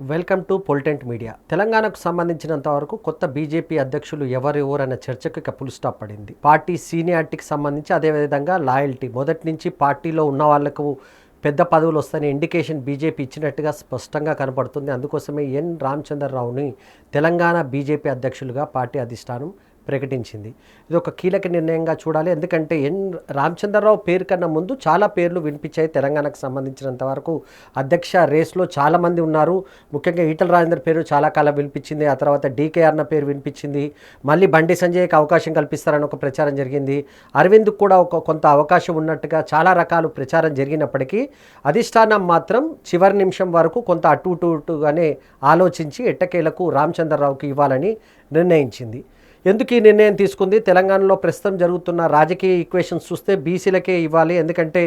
Welcome to పొలిటెంట్ media. తెలంగాణకు సంబంధించినంత వరకు కొత్త బీజేపీ అధ్యక్షులు ఎవరు ఎవరు అన్న చర్చకు ఇక ఫుల్ స్టాప్ పడింది. పార్టీ సీనియారిటీకి సంబంధించి అదేవిధంగా లాయల్టీ మొదటి నుంచి పార్టీలో ఉన్న వాళ్ళకు పెద్ద పదవులు వస్తాయని ఇండికేషన్ బీజేపీ ఇచ్చినట్టుగా స్పష్టంగా కనపడుతుంది. అందుకోసమే ఎన్. రామచంద్రరావుని తెలంగాణ బీజేపీ అధ్యక్షులుగా పార్టీ అధిష్టానం ప్రకటించింది. ఇది ఒక కీలక నిర్ణయంగా చూడాలి. ఎందుకంటే ఎన్ రామచంద్రరావు పేరు కన్నా ముందు చాలా పేర్లు వినిపించాయి తెలంగాణకు సంబంధించినంత వరకు. అధ్యక్ష రేస్లో చాలామంది ఉన్నారు. ముఖ్యంగా ఈటల రాజేందర్ పేరు చాలా కాలం వినిపించింది. ఆ తర్వాత డీకేఆర్ అన్న పేరు వినిపించింది. మళ్ళీ బండి సంజయ్కి అవకాశం కల్పిస్తారని ఒక ప్రచారం జరిగింది. అరవింద్కు కూడా ఒక కొంత అవకాశం ఉన్నట్టుగా చాలా రకాలు ప్రచారం జరిగినప్పటికీ అధిష్టానం మాత్రం చివరి నిమిషం వరకు కొంత అటు ఇటుగానే ఆలోచించి ఎట్టకేలకు రామచంద్రరావుకి ఇవ్వాలని నిర్ణయించింది. ఎందుకు ఈ నిర్ణయం తీసుకుంది? తెలంగాణలో ప్రస్తుతం జరుగుతున్న రాజకీయ ఈక్వేషన్స్ చూస్తే బీసీలకే ఇవ్వాలి. ఎందుకంటే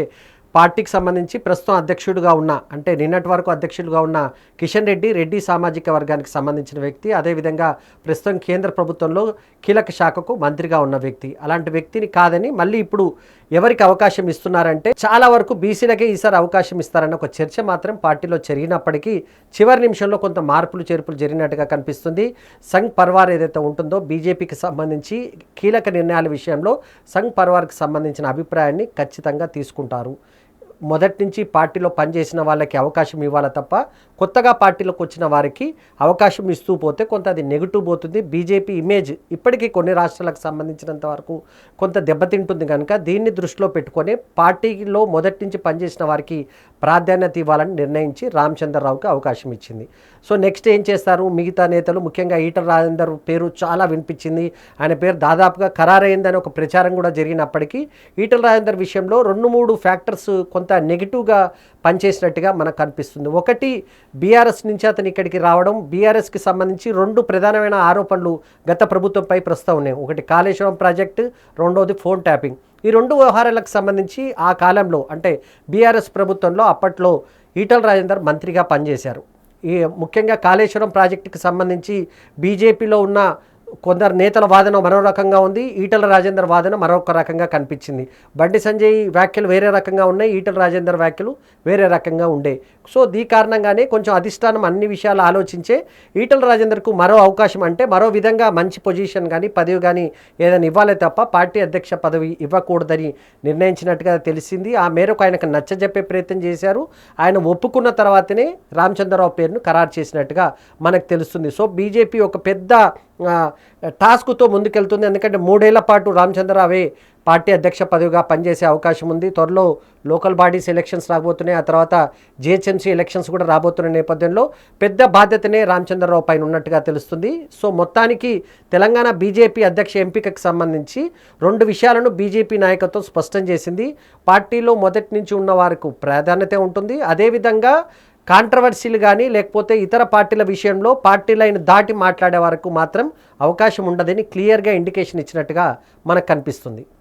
పార్టీకి సంబంధించి ప్రస్తుతం అధ్యక్షుడిగా ఉన్న అంటే నిన్నటి వరకు అధ్యక్షుడిగా ఉన్న కిషన్ రెడ్డి రెడ్డి సామాజిక వర్గానికి సంబంధించిన వ్యక్తి అదేవిధంగా ప్రస్తుతం కేంద్ర ప్రభుత్వంలో కీలక శాఖకు మంత్రిగా ఉన్న వ్యక్తి. అలాంటి వ్యక్తిని కాదని మళ్ళీ ఇప్పుడు ఎవరికి అవకాశం ఇస్తున్నారంటే చాలా వరకు బీసీలకే ఈసారి అవకాశం ఇస్తారన్న ఒక చర్చ మాత్రం పార్టీలో జరిగినప్పటికీ చివరి నిమిషంలో కొంత మార్పులు చేర్పులు జరిగినట్టుగా కనిపిస్తుంది. సంఘ్ పర్వార్ ఏదైతే ఉంటుందో బీజేపీకి సంబంధించి కీలక నిర్ణయాల విషయంలో సంఘ్ పర్వార్కి సంబంధించిన అభిప్రాయాన్ని ఖచ్చితంగా తీసుకుంటారు. మొదటి నుంచి పార్టీలో పనిచేసిన వాళ్ళకి అవకాశం ఇవ్వాలి తప్ప కొత్తగా పార్టీలోకి వచ్చిన వారికి అవకాశం ఇస్తూ పోతే కొంత అది నెగిటివ్ పోతుంది. బీజేపీ ఇమేజ్ ఇప్పటికీ కొన్ని రాష్ట్రాలకు సంబంధించినంత వరకు కొంత దెబ్బతింటుంది కనుక దీన్ని దృష్టిలో పెట్టుకొని పార్టీలో మొదటి నుంచి పనిచేసిన వారికి ప్రాధాన్యత ఇవ్వాలని నిర్ణయించి రామచంద్రరావుకి అవకాశం ఇచ్చింది. సో నెక్స్ట్ ఏం చేస్తారు? మిగతా నేతలు ముఖ్యంగా ఈటల రాజేందర్ పేరు చాలా వినిపించింది. ఆయన పేరు దాదాపుగా ఖరారైందని ఒక ప్రచారం కూడా జరిగినప్పటికీ ఈటల రాజేందర్ విషయంలో రెండు మూడు ఫ్యాక్టర్స్ కొంత నెగిటివ్గా పనిచేసినట్టుగా మనకు కనిపిస్తుంది. ఒకటి బీఆర్ఎస్ నుంచి అతను ఇక్కడికి రావడం. బీఆర్ఎస్కి సంబంధించి రెండు ప్రధానమైన ఆరోపణలు గత ప్రభుత్వంపై ప్రస్తుతం ఉన్నాయి. ఒకటి కాళేశ్వరం ప్రాజెక్టు రెండోది ఫోన్ ట్యాపింగ్. ఈ రెండు వ్యవహారాలకు సంబంధించి ఆ కాలంలో అంటే బీఆర్ఎస్ ప్రభుత్వంలో అప్పట్లో ఈటల రాజేందర్ మంత్రిగా పనిచేశారు. ఈ ముఖ్యంగా కాళేశ్వరం ప్రాజెక్టుకు సంబంధించి బీజేపీలో ఉన్న కొందరు నేతల వాదన మరో రకంగా ఉంది ఈటల రాజేందర్ వాదన మరొక రకంగా కనిపించింది. బండి సంజయ్ వ్యాఖ్యలు వేరే రకంగా ఉన్నాయి ఈటల రాజేందర్ వ్యాఖ్యలు వేరే రకంగా ఉండే. సో దీ కారణంగానే కొంచెం అధిష్టానం అన్ని విషయాలు ఆలోచించే ఈటల రాజేందర్కు మరో అవకాశం అంటే మరో విధంగా మంచి పొజిషన్ కానీ పదవి కానీ ఏదైనా ఇవ్వాలే తప్ప పార్టీ అధ్యక్ష పదవి ఇవ్వకూడదని నిర్ణయించినట్టుగా తెలిసింది. ఆ మేరకు ఆయనకు నచ్చజెప్పే ప్రయత్నం చేశారు. ఆయన ఒప్పుకున్న తర్వాతనే రామచంద్రరావు పేరును ఖరారు చేసినట్టుగా మనకు తెలుస్తుంది. సో బీజేపీ ఒక పెద్ద టాస్క్తో ముందుకెళ్తుంది. ఎందుకంటే మూడేళ్ళ పాటు రామచంద్రరావే పార్టీ అధ్యక్ష పదవిగా పనిచేసే అవకాశం ఉంది. త్వరలో లోకల్ బాడీస్ ఎలక్షన్స్ రాబోతున్నాయి. ఆ తర్వాత జిహెచ్ఎంసీ ఎలక్షన్స్ కూడా రాబోతున్న నేపథ్యంలో పెద్ద బాధ్యతనే రామచంద్రరావు పైన ఉన్నట్టుగా తెలుస్తుంది. సో మొత్తానికి తెలంగాణ బీజేపీ అధ్యక్ష ఎంపికకు సంబంధించి రెండు విషయాలను బీజేపీ నాయకత్వం స్పష్టం చేసింది. పార్టీలో మొదటి నుంచి ఉన్న వారికి ప్రాధాన్యత ఉంటుంది. అదేవిధంగా కాంట్రవర్సీలు కానీ లేకపోతే ఇతర పార్టీల విషయంలో పార్టీ లైన్ దాటి మాట్లాడే వరకు మాత్రం అవకాశం ఉండదని క్లియర్గా ఇండికేషన్ ఇచ్చినట్టుగా మనకు కనిపిస్తుంది.